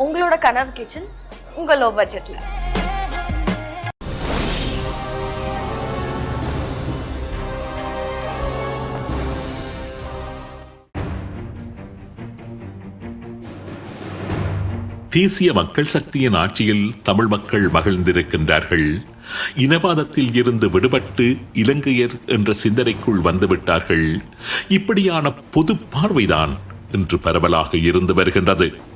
உங்களோட கனவு கிச்சன் உங்க லோ. பட்ஜெட்ல தேசிய மக்கள் சக்தியின் ஆட்சியில் தமிழ் மக்கள் மகிழ்ந்திருக்கின்றார்கள். இனவாதத்தில் இருந்து விடுபட்டு இலங்கையர் என்ற சிந்தனைக்குள் வந்துவிட்டார்கள். இப்படியான பொது பார்வைதான் இன்று பரவலாக இருந்து வருகின்றது.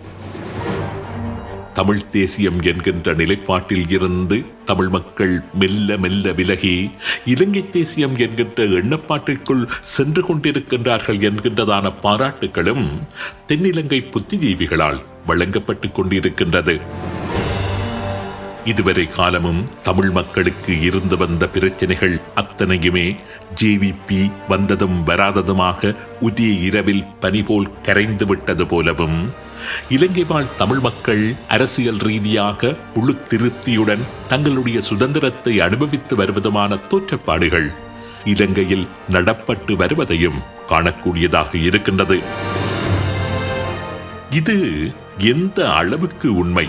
தமிழ்த் தேசியம் என்கின்ற நிலைப்பாட்டில் இருந்து தமிழ் மக்கள் மெல்ல மெல்ல விலகி இலங்கை தேசியம் என்கின்ற எண்ணப்பாட்டிற்குள் சென்று கொண்டிருக்கின்றார்கள் என்கின்றதான பாராட்டுகளும் தென்னிலங்கை புத்திஜீவிகளால் வழங்கப்பட்டுக் கொண்டிருக்கின்றது. இதுவரை காலமும் தமிழ் மக்களுக்கு இருந்து வந்த பிரச்சனைகள் அத்தனையுமே ஜேவிபி வந்ததும் வராததுமாக உதிய இரவில் பனிபோல் கரைந்து விட்டது போலவும் இலங்கை வாழ் தமிழ் மக்கள் அரசியல் ரீதியாக முழு திருப்தியுடன் தங்களுடைய சுதந்திரத்தை அனுபவித்து வருவதுமான தோற்றப்பாடுகள் இலங்கையில் நடப்பட்டு வருவதையும் காணக்கூடியதாக இருக்கின்றது. இது எந்த அளவுக்கு உண்மை?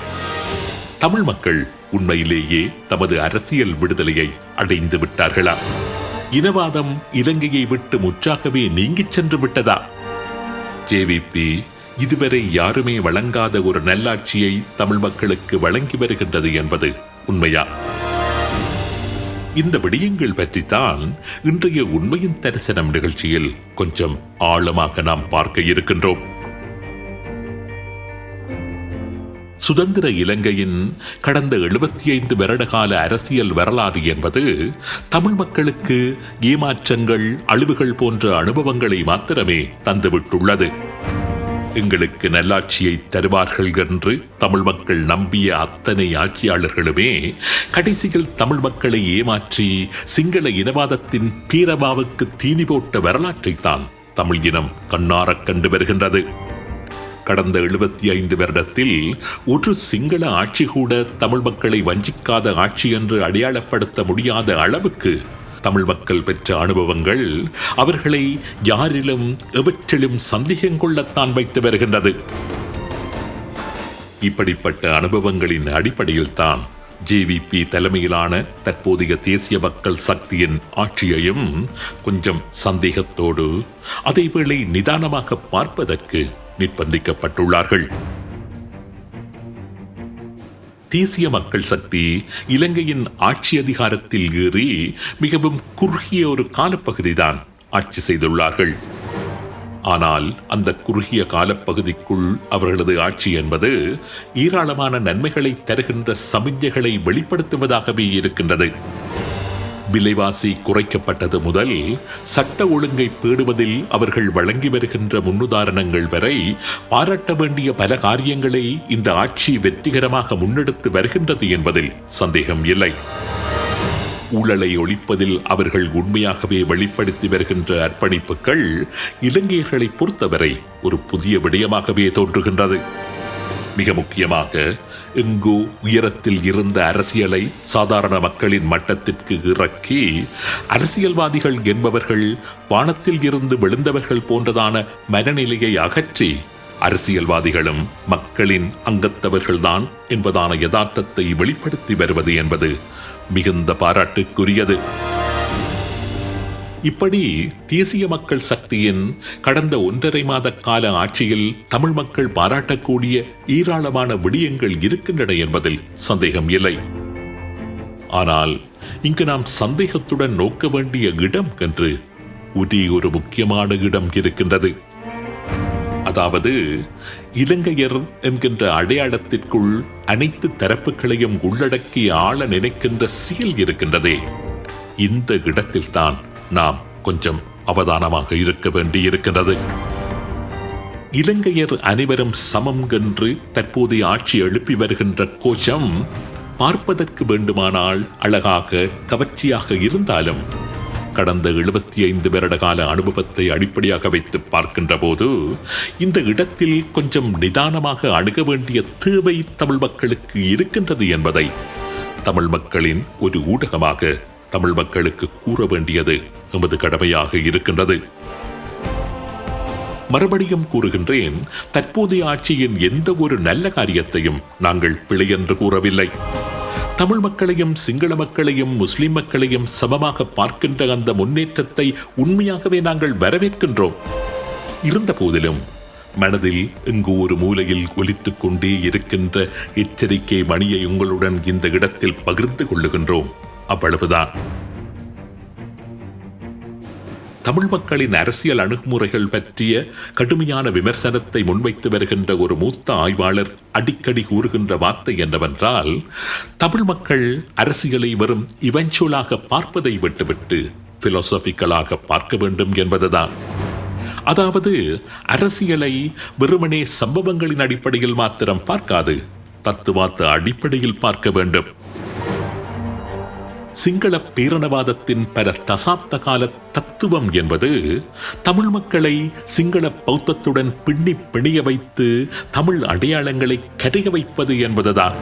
தமிழ் மக்கள் உண்மையிலேயே தமது அரசியல் விடுதலையை அடைந்து விட்டார்களா? இனவாதம் இலங்கையை விட்டு முற்றாகவே நீங்கிச் சென்று விட்டதா? ஜேவிபி இதுவரை யாருமே வழங்காத ஒரு நல்லாட்சியை தமிழ் மக்களுக்கு வழங்கி வருகின்றது என்பது உண்மையா? இந்த விடயங்கள் பற்றித்தான் இன்றைய உண்மையின் தரிசனம் நிகழ்ச்சியில் கொஞ்சம் ஆழமாக நாம் பார்க்க இருக்கின்றோம். சுதந்திர இலங்கையின் கடந்த எழுபத்தி ஐந்து வருடகால அரசியல் வரலாறு என்பது தமிழ் மக்களுக்கு ஏமாற்றங்கள் அழிவுகள் போன்ற அனுபவங்களை மாத்திரமே தந்துவிட்டுள்ளது. எங்களுக்கு நல்லாட்சியை தருவார்கள் என்று தமிழ் மக்கள் நம்பிய அத்தனை ஆட்சியாளர்களுமே கடைசியில் தமிழ் மக்களை ஏமாற்றி சிங்கள இனவாதத்தின் பீரபாவுக்கு தீனி போட்ட வரலாற்றைத்தான் தமிழ் இனம் கண்ணாரக் கண்டு வருகின்றது. கடந்த எழுபத்தி ஐந்து வருடத்தில் ஒரு சிங்கள ஆட்சி கூட தமிழ் மக்களை வஞ்சிக்காத ஆட்சி என்று அடையாளப்படுத்த முடியாத அளவுக்கு தமிழ் மக்கள் பெற்ற அனுபவங்கள் அவர்களை யாரிலும் எவற்றிலும் சந்தேகம் கொள்ளத்தான் வைத்து வருகின்றது. இப்படிப்பட்ட அனுபவங்களின் அடிப்படையில் தான் ஜேவிபி தலைமையிலான தற்போதைய தேசிய மக்கள் சக்தியின் ஆட்சியையும் கொஞ்சம் சந்தேகத்தோடு அதேவேளை நிதானமாக பார்ப்பதற்கு நிர்பந்திக்கப்பட்டுள்ளார்கள். தேசிய மக்கள் சக்தி இலங்கையின் ஆட்சி அதிகாரத்தில் ஏறி மிகவும் குறுகிய ஒரு காலப்பகுதிதான் ஆட்சி செய்துள்ளார்கள். ஆனால் அந்த குறுகிய காலப்பகுதிக்குள் அவர்களது ஆட்சி என்பது ஏராளமான நன்மைகளை தருகின்ற சமிஞ்சைகளை வெளிப்படுத்துவதாகவே இருக்கின்றது. விலைவாசி குறைக்கப்பட்டது முதல் சட்ட ஒழுங்கை பேடுவதில் அவர்கள் வழங்கி வருகின்ற முன்னுதாரணங்கள் வரை பாராட்ட வேண்டிய பல காரியங்களை இந்த ஆட்சி வெற்றிகரமாக முன்னெடுத்து வருகின்றது என்பதில் சந்தேகம் இல்லை. ஊழலை ஒழிப்பதில் அவர்கள் உண்மையாகவே வெளிப்படுத்தி வருகின்ற அர்ப்பணிப்புகள் இலங்கையர்களை பொறுத்தவரை ஒரு புதிய விடயமாகவே தோன்றுகின்றது. மிக முக்கியமாக இங்கு உயரத்தில் இருந்த அரசியலை சாதாரண மக்களின் மட்டத்திற்கு இறக்கி அரசியல்வாதிகள் என்பவர்கள் வானத்தில் இருந்து விழுந்தவர்கள் போன்றதான மனநிலையை அகற்றி அரசியல்வாதிகளும் மக்களின் அங்கத்தவர்கள்தான் என்பதான யதார்த்தத்தை வெளிப்படுத்தி வருவது என்பது மிகுந்த பாராட்டுக்குரியது. இப்படி தேசிய மக்கள் சக்தியின் கடந்த ஒன்றரை மாத கால ஆட்சியில் தமிழ் மக்கள் பாராட்டக்கூடிய ஏராளமான விடயங்கள் இருக்கின்றன என்பதில் சந்தேகம் இல்லை. ஆனால் இங்கு நாம் சந்தேகத்துடன் நோக்க வேண்டிய இடம் என்று ஒரே ஒரு முக்கியமான இடம் இருக்கின்றது. அதாவது இலங்கையர் என்கின்ற அடையாளத்திற்குள் அனைத்து தரப்புகளையும் உள்ளடக்கி ஆள நினைக்கின்ற சீல் இருக்கின்றதே. இந்த இடத்தில்தான் நாம் கொஞ்சம் அவதானமாக இருக்க வேண்டியிருக்கின்றது. இலங்கையர் அனைவரும் சமம் என்று தற்போதைய ஆட்சி எழுப்பி வருகின்ற கோஷம் பார்ப்பதற்கு வேண்டுமானால் அழகாக கவர்ச்சியாக இருந்தாலும் கடந்த எழுபத்தி ஐந்து வருட கால அனுபவத்தை அடிப்படையாக வைத்து பார்க்கின்ற போது இந்த இடத்தில் கொஞ்சம் நிதானமாக அணுக வேண்டிய தேவை தமிழ் மக்களுக்கு இருக்கின்றது என்பதை தமிழ் மக்களின் ஒரு ஊடகமாக தமிழ் மக்களுக்கு கூற வேண்டியது எமது கடமையாக இருக்கின்றது. மறுபடியும் கூறுகின்றேன் தற்போதைய ஆட்சியின் எந்த ஒரு நல்ல காரியத்தையும் நாங்கள் பிழை என்று கூறவில்லை. தமிழ் மக்களையும் சிங்கள மக்களையும் முஸ்லிம் மக்களையும் சமமாக பார்க்கின்ற அந்த முன்னேற்றத்தை உண்மையாகவே நாங்கள் வரவேற்கின்றோம். இருந்த போதிலும் மனதில் இங்கு ஒரு மூலையில் ஒலித்துக் கொண்டே இருக்கின்ற எச்சரிக்கை மணியை உங்களுடன் இந்த இடத்தில் பகிர்ந்து கொள்ளுகின்றோம். அவ்வளவுதான் தமிழ் மக்களின் அரசியல் அணுகுமுறைகள் பற்றிய கடுமையான விமர்சனத்தை முன்வைத்து வருகின்ற ஒரு மூத்த ஆய்வாளர் அடிக்கடி கூறுகின்ற வார்த்தை என்னவென்றால் தமிழ் மக்கள் அரசியலை வெறும் இவென்ச்சுவலாக பார்ப்பதை விட்டுவிட்டு பிலோசபிக்கலாக பார்க்க வேண்டும் என்பதுதான். அதாவது அரசியலை வெறுமனே சம்பவங்களின் அடிப்படையில் மாத்திரம் பார்க்காது தத்துவாத்த அடிப்படையில் பார்க்க வேண்டும். சிங்கள பேரணவாதத்தின் பல தசாப்த கால தத்துவம் என்பது தமிழ் மக்களை சிங்கள பௌத்தத்துடன் பின்னி பிணிய வைத்து தமிழ் அடையாளங்களை கரைய வைப்பது என்பதுதான்.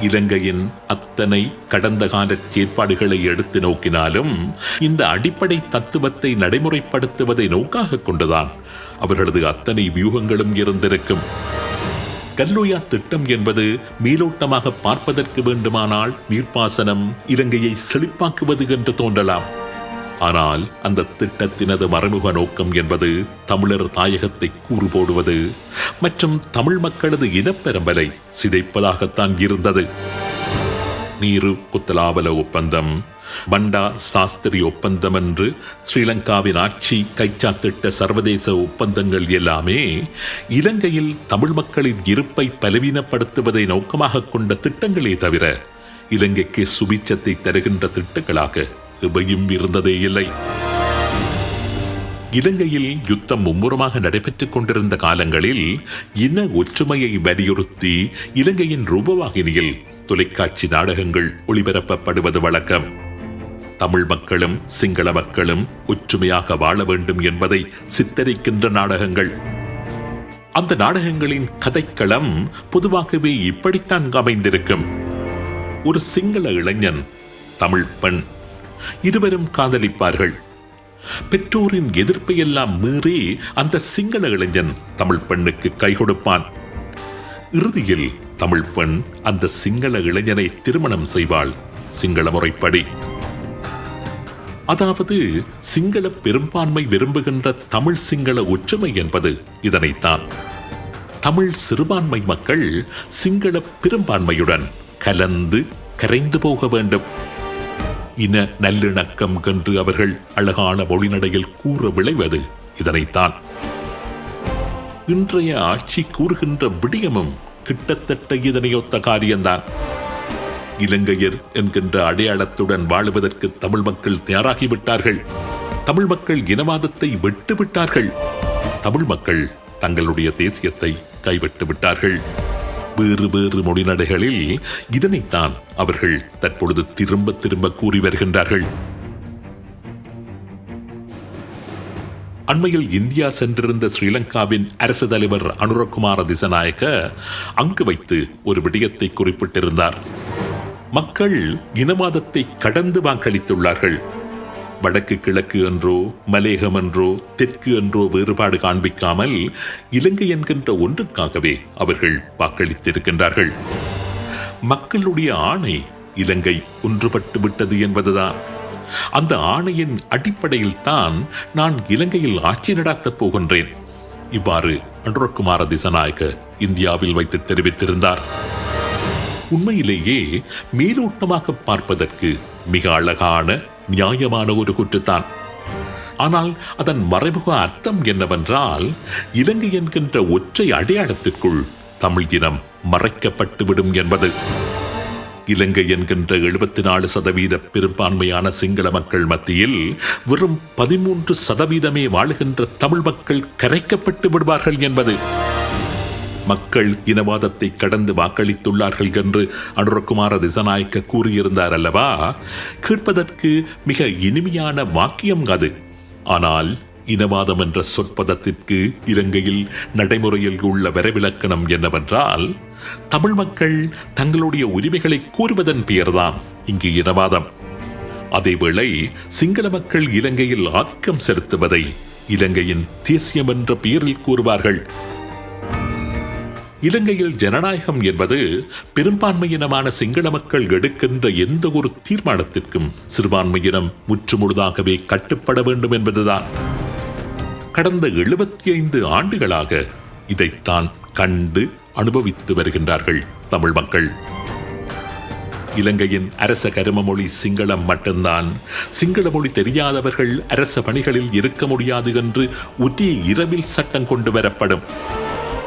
இலங்கையின் அத்தனை கடந்த கால செயற்பாடுகளை எடுத்து நோக்கினாலும் இந்த அடிப்படை தத்துவத்தை நடைமுறைப்படுத்துவதை நோக்காக கொண்டுதான் அவர்களது அத்தனை வியூகங்களும் இருந்திருக்கும். கல்லூயா திட்டம் என்பது மேலோட்டமாக பார்ப்பதற்கு வேண்டுமானால் நீர்ப்பாசனம் இலங்கையை செழிப்பாக்குவது என்று தோன்றலாம். ஆனால் அந்த திட்டத்தினது மறைமுக நோக்கம் என்பது தமிழர் தாயகத்தை கூறு போடுவது மற்றும் தமிழ் மக்களது இனப்பெரம்பலை சிதைப்பதாகத்தான் இருந்தது. நீரு குத்தலாவல ஒப்பந்தம் பண்டா சாஸ்திரி ஒப்பந்தம் என்று ஸ்ரீலங்காவின் ஆட்சி கைச்சாத்திட்ட சர்வதேச ஒப்பந்தங்கள் எல்லாமே இலங்கையில் தமிழ் மக்களின் இருப்பை பலவீனப்படுத்துவதை நோக்கமாக கொண்ட திட்டங்களே தவிர இலங்கைக்கு சுபிச்சத்தை தருகின்ற திட்டங்களாக எவையும் இருந்ததே இல்லை. இலங்கையில் யுத்தம் மும்முரமாக நடைபெற்றுக் கொண்டிருந்த காலங்களில் இன ஒற்றுமையை வலியுறுத்தி இலங்கையின் ரூபவாகினியில் தொலைக்காட்சி நாடகங்கள் ஒளிபரப்பப்படுவது வழக்கம். தமிழ் மக்களும் சிங்கள மக்களும் ஒற்றுமையாக வாழ வேண்டும் என்பதை சித்தரிக்கின்ற நாடகங்கள். அந்த நாடகங்களின் கதைக்களம் பொதுவாகவே இப்படித்தான் அமைந்திருக்கும். ஒரு சிங்கள இளைஞன் தமிழ் பெண் இருவரும் காதலிப்பார்கள். பெற்றோரின் எதிர்ப்பை எல்லாம் மீறி அந்த சிங்கள இளைஞன் தமிழ் பெண்ணுக்கு கை கொடுப்பான். இறுதியில் தமிழ் பெண் அந்த சிங்கள இளைஞனை திருமணம் செய்வாள். சிங்கள முறைப்படி. அதாவது சிங்கள பெரும்பான்மை விரும்புகின்ற தமிழ் சிங்கள ஒற்றுமை என்பது இதனைத்தான். தமிழ் சிறுபான்மை மக்கள் சிங்கள பெரும்பான்மையுடன் கலந்து கரைந்து போக வேண்டும். இன நல்லிணக்கம் என்று அவர்கள் அழகான மொழிநடையில் கூற விளைவது இதனைத்தான். இன்றைய ஆட்சி கூறுகின்ற விடயமும் கிட்டத்தட்ட இதனையொத்த காரியம்தான். இலங்கையர் என்கின்ற அடையாளத்துடன் வாழுவதற்கு தமிழ் மக்கள் தயாராகிவிட்டார்கள். தமிழ் மக்கள் இனவாதத்தை விட்டுவிட்டார்கள். தமிழ் மக்கள் தங்களுடைய தேசியத்தை கைவிட்டு விட்டார்கள் வேறு வேறு மொழிநடைகளில் இதனைத்தான் அவர்கள் தற்பொழுது திரும்ப திரும்ப கூறி வருகின்றார்கள். அண்மையில் இந்தியா சென்றிருந்த ஸ்ரீலங்காவின் அரசு தலைவர் அனுரகுமார திசநாயக்க அங்கு வைத்து ஒரு விடயத்தை குறிப்பிட்டிருந்தார். மக்கள் இனவாதத்தை கடந்து வாக்களித்துள்ளார்கள். வடக்கு கிழக்கு என்றோ மலேகம் என்றோ தெற்கு என்றோ வேறுபாடு காண்பிக்காமல் இலங்கை என்கின்ற ஒன்றுக்காகவே அவர்கள் வாக்களித்திருக்கின்றார்கள். மக்களுடைய ஆணை இலங்கை ஒன்றுபட்டு விட்டது என்பதுதான். அந்த ஆணையின் அடிப்படையில் தான் நான் இலங்கையில் ஆட்சி நடத்தப் போகின்றேன். இவ்வாறு அனுரகுமார திசநாயக இந்தியாவில் வைத்து தெரிவித்திருந்தார். உண்மையிலேயே மேலோட்டமாக பார்ப்பதற்கு மிக அழகான நியாயமான ஒரு குற்றுத்தான். ஆனால் அதன் மறைமுக அர்த்தம் என்னவென்றால் இலங்கை என்கின்ற ஒற்றை அடையாளத்திற்குள் தமிழ் இனம் மறைக்கப்பட்டுவிடும் என்பது. இலங்கை என்கின்ற எழுபத்தி நாலு சதவீத பெரும்பான்மையான சிங்கள மக்கள் மத்தியில் வெறும் பதிமூன்று சதவீதமே வாழுகின்ற தமிழ் மக்கள் கரைக்கப்பட்டு விடுவார்கள் என்பது. மக்கள் இனவாதத்தை கடந்து வாக்களித்துள்ளார்கள் என்று அனுரகுமார திசநாயக்க கூறியிருந்தார் அல்லவா? கேட்பதற்கு மிக இனிமையான வாக்கியம் அது. ஆனால் இனவாதம் என்ற சொற்பதத்திற்கு இலங்கையில் நடைமுறையில் உள்ள வரைவிலக்கணம் என்னவென்றால் தமிழ் மக்கள் தங்களுடைய உரிமைகளை கூறுவதன் பெயர்தான் இங்கு இனவாதம். அதேவேளை சிங்கள மக்கள் இலங்கையில் ஆதிக்கம் செலுத்துவதை இலங்கையின் தேசியம் என்ற பெயரில் கூறுவார்கள். இலங்கையில் ஜனநாயகம் என்பது பெரும்பான்மையினமான சிங்கள மக்கள் எடுக்கின்ற எந்த ஒரு தீர்மானத்திற்கும் சிறுபான்மையினம் முற்றுமுழுதாகவே கட்டுப்பட வேண்டும் என்பதுதான். கடந்த எழுபத்தி ஐந்து ஆண்டுகளாக இதைத்தான் கண்டு அனுபவித்து வருகின்றார்கள் தமிழ் மக்கள். இலங்கையின் அரச கரும மொழி சிங்களம் மட்டும்தான். சிங்கள மொழி தெரியாதவர்கள் அரச பணிகளில் இருக்க முடியாது என்று ஒரே இரவில் சட்டம் கொண்டு வரப்படும்.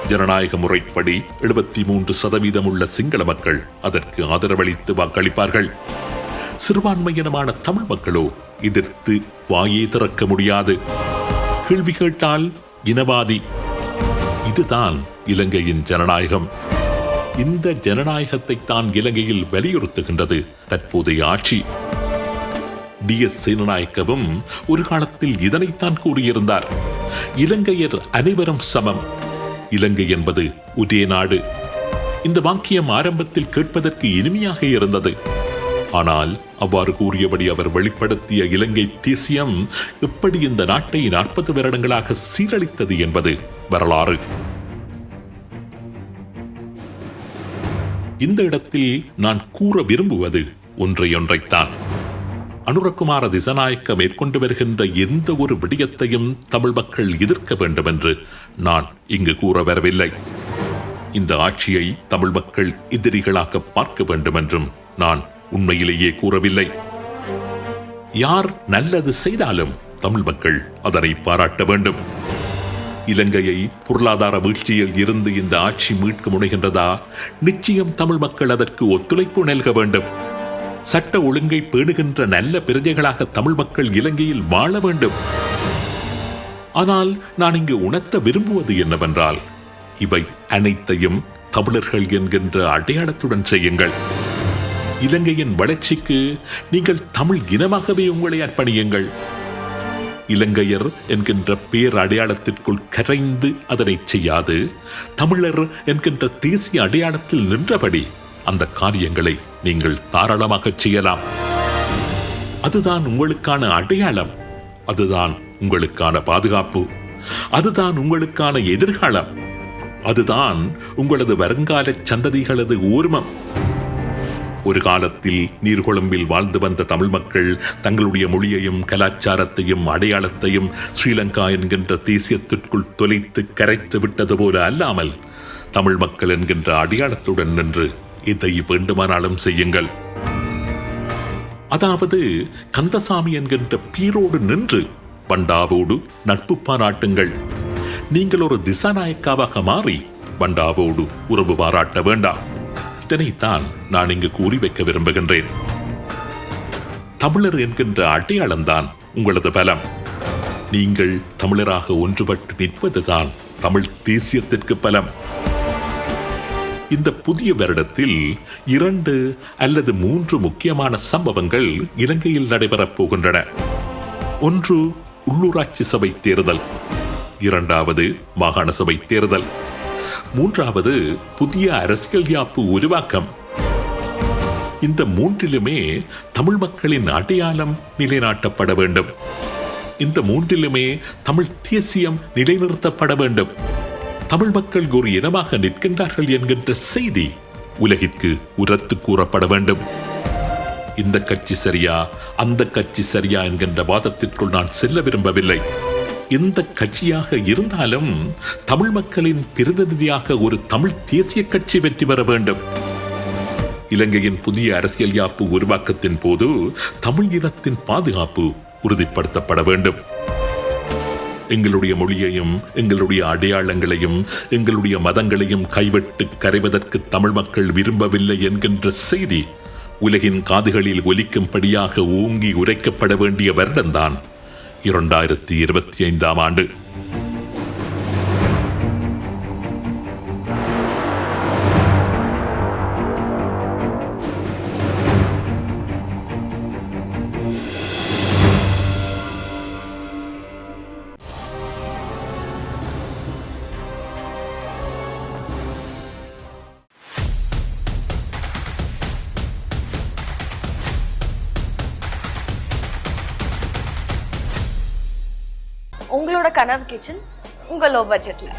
ஜனநாயக முறைப்படி எழுபத்தி மூன்று சதவீதம் உள்ள சிங்கள மக்கள் அதற்கு ஆதரவளித்து வாக்களிப்பார்கள். சிறுபான்மையினமான தமிழ் மக்களோ எதிர்த்து வாயே திறக்க முடியாது. கேள்வி கேட்டால் இனவாதி. இதுதான் இலங்கையின் ஜனநாயகம். இந்த ஜனநாயகத்தை தான் இலங்கையில் வலியுறுத்துகின்றது தற்போதைய ஆட்சி. டி. எஸ். சேனநாயக்கவும் ஒரு காலத்தில் இதனைத்தான் கூறியிருந்தார். இலங்கையர் அனைவரும் சமம். இலங்கை என்பது உதய நாடு. இந்த வாக்கியம் ஆரம்பத்தில் கேட்பதற்கு இனிமையாக இருந்தது. ஆனால் அவ்வாறு கூறியபடி அவர் வெளிப்படுத்திய இலங்கை தேசியம் எப்படி இந்த நாட்டை நாற்பது வருடங்களாக சீரழித்தது என்பது வரலாறு. இந்த இடத்தில் நான் கூற விரும்புவது ஒன்றையொன்றைத்தான். அனுரகுமார திசநாயக்க மேற்கொண்டு வருகின்ற எந்த ஒரு விடயத்தையும் தமிழ் மக்கள் எதிர்க்க வேண்டும் என்று நான் இங்கு கூற வரவில்லை. இந்த ஆட்சியை தமிழ் மக்கள் எதிரிகளாக பார்க்க வேண்டும் என்றும் நான் உண்மையிலேயே கூறவில்லை. யார் நல்லது செய்தாலும் தமிழ் மக்கள் அதனை பாராட்ட வேண்டும். இலங்கையை பொருளாதார வீழ்ச்சியில் இருந்து இந்த ஆட்சி மீட்க முனைகின்றதா? நிச்சயம் தமிழ் மக்கள் அதற்கு ஒத்துழைப்பு நல்க வேண்டும். சட்ட ஒழுங்கை பேணுகின்ற நல்ல பிரஜைகளாக தமிழ் மக்கள் இலங்கையில் வாழ வேண்டும். ஆனால் நான் இங்கு உணர்த்த விரும்புவது என்னவென்றால் இவை அனைத்தையும் தமிழர்கள் என்கின்ற அடையாளத்துடன் செய்யுங்கள். இலங்கையின் வளர்ச்சிக்கு நீங்கள் தமிழ் இனமாகவே உங்களை அர்ப்பணியுங்கள். இலங்கையர் என்கின்ற பேர் அடையாளத்திற்குள் கரைந்து அதனை செய்யாது. தமிழர் என்கின்ற தேசிய அடையாளத்தில் நின்றபடி அந்த காரியங்களை நீங்கள் தாராளமாக செய்யலாம். அதுதான் உங்களுக்கான அடையாளம். அதுதான் உங்களுக்கான பாதுகாப்பு. அதுதான் உங்களுக்கான எதிர்காலம். அதுதான் உங்களது வருங்கால சந்ததிகளது ஊர்மம். ஒரு காலத்தில் நீர்கொழும்பில் வாழ்ந்து வந்த தமிழ் மக்கள் தங்களுடைய மொழியையும் கலாச்சாரத்தையும் அடையாளத்தையும் ஸ்ரீலங்கா என்கின்ற தேசியத்திற்குள் தொலைத்து கரைத்து விட்டது போல அல்லாமல் தமிழ் மக்கள் என்கின்ற அடையாளத்துடன் நின்று இதை வேண்டுமானாலும் செய்யுங்கள். அதாவது கந்தசாமி என்கின்ற பீரோடு நின்று பண்டாவோடு நட்பு பாராட்டுங்கள். நீங்கள் ஒரு திசாநாயக்காவாக மாறி பண்டாவோடு உறவு பாராட்ட வேண்டாம். இதனைத்தான் நான் இங்கு கூறி வைக்க விரும்புகின்றேன். தமிழர் என்கின்ற அடையாளம்தான் உங்களது பலம். நீங்கள் தமிழராக ஒன்றுபட்டு நிற்பதுதான் தமிழ் தேசியத்திற்கு பலம். இந்த புதிய வருடத்தில் இரண்டு அல்லது மூன்று முக்கியமான சம்பவங்கள் இலங்கையில் நடைபெறப் போகின்றன. ஒன்று உள்ளூராட்சி சபை தேர்தல் இரண்டாவது மாகாண சபை தேர்தல் மூன்றாவது புதிய அரசியல் யாப்பு உருவாக்கம். இந்த மூன்றிலுமே தமிழ் மக்களின் அடையாளம் நிலைநாட்டப்பட வேண்டும். இந்த மூன்றிலுமே தமிழ் தேசியம் நிலைநிறுத்தப்பட வேண்டும். தமிழ் மக்கள் ஒரு இனமாக நிற்கின்றார்கள் என்கின்ற செய்தி உலகிற்கு உரத்து கூறப்பட வேண்டும். இந்த கட்சி சரியா? அந்த கட்சி சரியா என்கின்ற வாதத்திற்குள் நான் செல்ல விரும்பவில்லை. எந்த கட்சியாக இருந்தாலும் தமிழ் மக்களின் பிரதிநிதியாக ஒரு தமிழ் தேசிய கட்சி வெற்றி பெற வேண்டும். இலங்கையின் புதிய அரசியல் யாப்பு உருவாக்கத்தின் போது தமிழ் இனத்தின் பாதுகாப்பு உறுதிப்படுத்தப்பட வேண்டும். எங்களுடைய மொழியையும் எங்களுடைய அடையாளங்களையும் எங்களுடைய மதங்களையும் கைவிட்டு கரைவதற்கு தமிழ் மக்கள் விரும்பவில்லை என்கின்ற செய்தி உலகின் காதுகளில் ஒலிக்கும்படியாக ஓங்கி உரைக்கப்பட வேண்டிய வருடம்தான். இரண்டாயிரத்தி இருபத்தி ஐந்தாம் ஆண்டு. கனவு கிச்சன் உங்கள் லோ. பட்ஜெட்டில்